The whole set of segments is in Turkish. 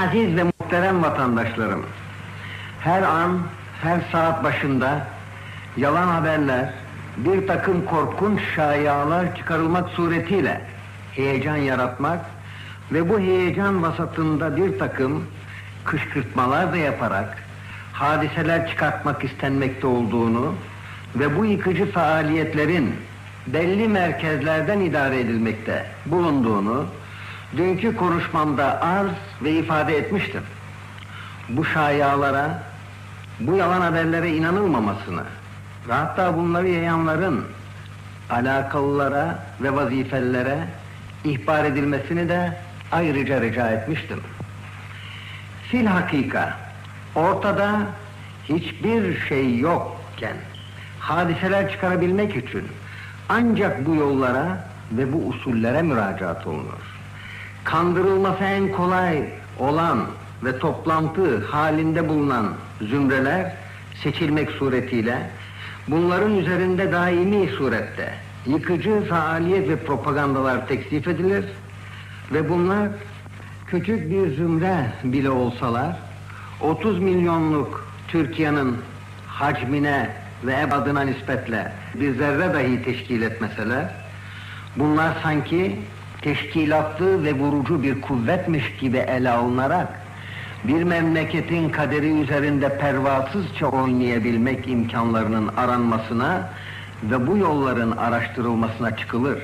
Aziz ve muhterem vatandaşlarım, her an, her saat başında yalan haberler, bir takım korkunç şayialar çıkarılmak suretiyle heyecan yaratmak ve bu heyecan vasatında bir takım kışkırtmalar da yaparak hadiseler çıkartmak istenmekte olduğunu ve bu yıkıcı faaliyetlerin belli merkezlerden idare edilmekte bulunduğunu dünkü konuşmamda arz ve ifade etmiştim. Bu şayialara, bu yalan haberlere inanılmamasını ve hatta bunları yayanların alakalılara ve vazifelere ihbar edilmesini de ayrıca rica etmiştim. Fil hakika, ortada hiçbir şey yokken hadiseler çıkarabilmek için ancak bu yollara ve bu usullere müracaat olunur. Kandırılması en kolay olan ve toplantı halinde bulunan zümreler seçilmek suretiyle bunların üzerinde daimi surette yıkıcı faaliyet ve propagandalar teksif edilir ve bunlar küçük bir zümre bile olsalar 30 milyonluk Türkiye'nin hacmine ve ebadına nispetle bir zerre dahi teşkil etmeseler bunlar sanki teşkilatlı ve vurucu bir kuvvetmiş gibi ele alınarak bir memleketin kaderi üzerinde pervasızca oynayabilmek imkanlarının aranmasına ve bu yolların araştırılmasına çıkılır.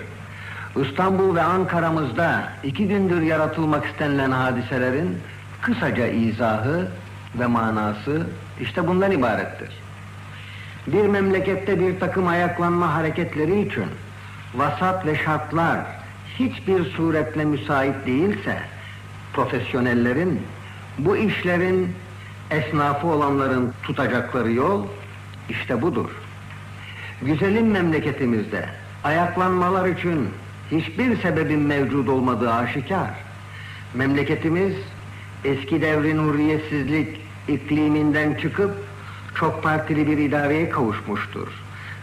İstanbul ve Ankara'mızda iki gündür yaratılmak istenilen hadiselerin kısaca izahı ve manası işte bundan ibarettir. Bir memlekette bir takım ayaklanma hareketleri için vasat ve şartlar hiçbir suretle müsait değilse profesyonellerin bu işlerin esnafı olanların tutacakları yol işte budur. Güzelim memleketimizde ayaklanmalar için hiçbir sebebin mevcud olmadığı aşikar. Memleketimiz eski devrin hurriyetsizlik ikliminden çıkıp çok partili bir idareye kavuşmuştur.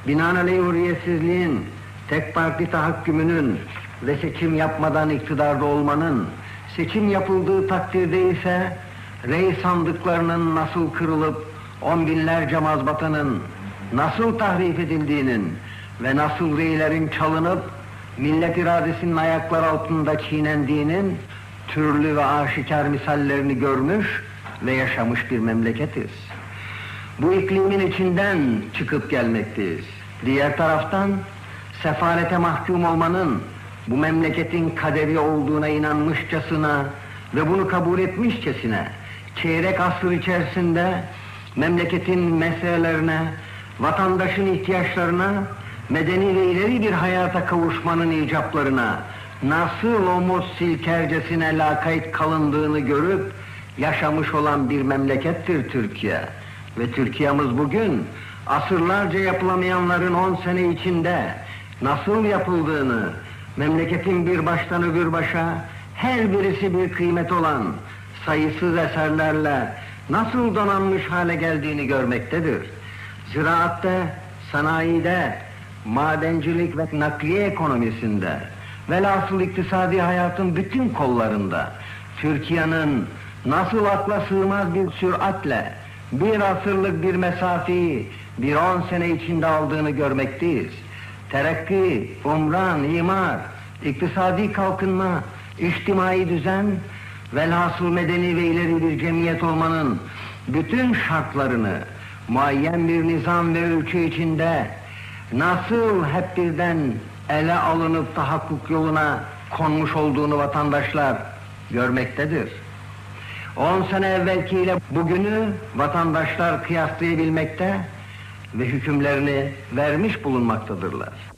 Binaenaleyh hurriyetsizliğin, tek parti tahakkümünün ve seçim yapmadan iktidarda olmanın, seçim yapıldığı takdirde ise rey sandıklarının nasıl kırılıp on binlerce mazbatanın nasıl tahrif edildiğinin ve nasıl reylerin çalınıp millet iradesinin ayaklar altında çiğnendiğinin türlü ve aşikar misallerini görmüş ve yaşamış bir memleketiz. Bu iklimin içinden çıkıp gelmekteyiz. Diğer taraftan sefalete mahkum olmanın bu memleketin kaderi olduğuna inanmışçasına ve bunu kabul etmişçesine çeyrek asır içerisinde memleketin meselelerine, vatandaşın ihtiyaçlarına, medeni ve ileri bir hayata kavuşmanın icaplarına nasıl omuz silkercesine lakayt kalındığını görüp yaşamış olan bir memlekettir Türkiye. Ve Türkiye'miz bugün asırlarca yapılamayanların on sene içinde nasıl yapıldığını, memleketin bir baştan öbür başa her birisi bir kıymet olan sayısız eserlerle nasıl donanmış hale geldiğini görmektedir. Ziraatte, sanayide, madencilik ve nakliye ekonomisinde, velhasıl iktisadi hayatın bütün kollarında Türkiye'nin nasıl akla sığmaz bir süratle bir asırlık bir mesafeyi bir on sene içinde aldığını görmekteyiz. Terakki, umran, imar, iktisadi kalkınma, içtimai düzen, velhasıl medeni ve ileri bir cemiyet olmanın bütün şartlarını muayyen bir nizam ve ölçü içinde nasıl hep birden ele alınıp tahakkuk yoluna konmuş olduğunu vatandaşlar görmektedir. 10 sene evvelkiyle bugünü vatandaşlar kıyaslayabilmekte ve hükümlerini vermiş bulunmaktadırlar.